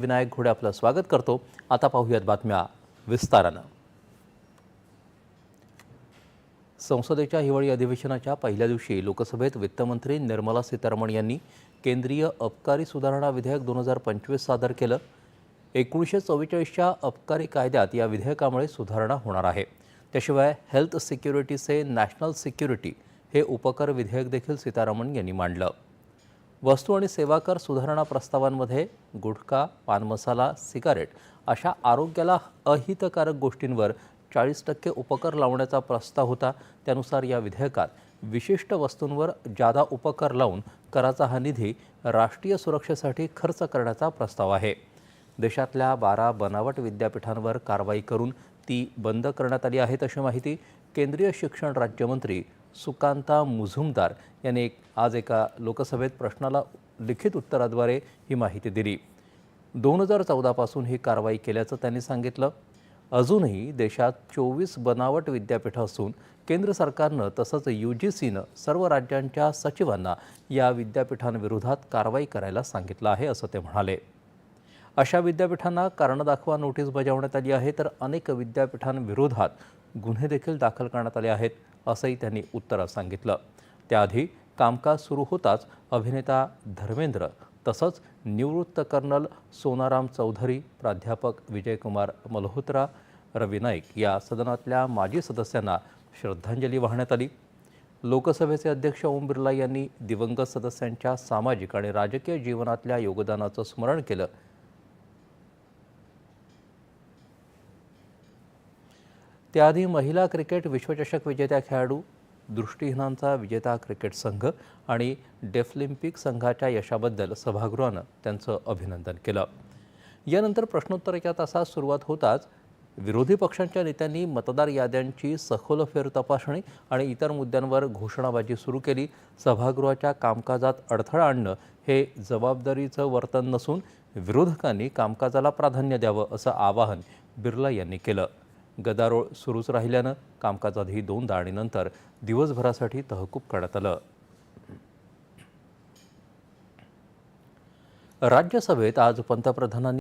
विनायक घोडे आपलं स्वागत करतो. आता पाहूयात बातम्या विस्तारानं. संसदेच्या हिवाळी अधिवेशनाच्या पहिल्या दिवशी लोकसभेत वित्तमंत्री निर्मला सीतारामन यांनी केंद्रीय अबकारी सुधारणा विधेयक दोन हजार पंचवीस सादर केलं. एकोणीसशे चव्वेचाळीसच्या अबकारी कायद्यात या विधेयकामुळे सुधारणा होणार आहे. त्याशिवाय हेल्थ सिक्युरिटीचे नॅशनल सिक्युरिटी हे उपकर विधेयक देखील सीतारामन यांनी मांडलं. वस्तू आणि सेवा कर सुधारणा प्रस्तावांमध्ये गुटखा पान मसाला सिगारेट अशा आरोग्याला अहितकारक गोष्टींवर चाळीस टक्के उपकर लावण्याचा प्रस्ताव होता. त्यानुसार या विधेयकात विशिष्ट वस्तूंवर जादा उपकर लावून कराचा हा निधी राष्ट्रीय सुरक्षेसाठी खर्च करण्याचा प्रस्ताव आहे. देशातल्या बारा बनावट विद्यापीठांवर कारवाई करून ती बंद करण्यात आली आहे अशी माहिती केंद्रीय शिक्षण राज्यमंत्री सुकांता मुझुमदार यांनी एक आज एका लोकसभेत प्रश्नाला लिखित उत्तराद्वारे ही माहिती दिली. दोन हजार चौदापासून ही कारवाई केल्याचं त्यांनी सांगितलं. अजूनही देशात चोवीस बनावट विद्यापीठं असून केंद्र सरकारनं तसंच यू जी सीनं सर्व राज्यांच्या सचिवांना या विद्यापीठांविरोधात कारवाई करायला सांगितलं आहे असं ते म्हणाले. अशा विद्यापीठांना कारण दाखवा नोटीस बजावण्यात आली आहे तर अनेक विद्यापीठांविरोधात गुन्हे देखील दाखल करण्यात आले आहेत. असंही त्यांनी उत्तरात सांगितलं. त्याआधी कामकाज सुरू होताच अभिनेता धर्मेंद्र तसंच निवृत्त कर्नल सोनाराम चौधरी प्राध्यापक विजयकुमार मल्होत्रा रवी नाईक या सदनातल्या माजी सदस्यांना श्रद्धांजली वाहण्यात आली. लोकसभेचे अध्यक्ष ओम बिर्ला यांनी दिवंगत सदस्यांच्या सामाजिक आणि राजकीय जीवनातल्या योगदानाचं स्मरण केलं. त्याआधी महिला क्रिकेट विश्वचषक विजेत्या खेळाडू दृष्टीहीनांचा विजेता क्रिकेट संघ आणि डेफलिम्पिक संघाच्या यशाबद्दल सभागृहानं त्यांचं अभिनंदन केलं. यानंतर प्रश्नोत्तराच्या तासात सुरुवात होताच विरोधी पक्षांच्या नेत्यांनी मतदार याद्यांची सखोल फेर तपासणी आणि इतर मुद्द्यांवर घोषणाबाजी सुरू केली. सभागृहाच्या कामकाजात अडथळा आणणं हे जबाबदारीचं वर्तन नसून विरोधकांनी कामकाजाला प्राधान्य द्यावं असं आवाहन बिर्ला यांनी केलं. गदारोळ सुरूच राहिल्यानं कामकाजातही दोनदा आणि नंतर दिवसभरासाठी तहकूब करण्यात आलं. राज्यसभेत आज पंतप्रधानांनी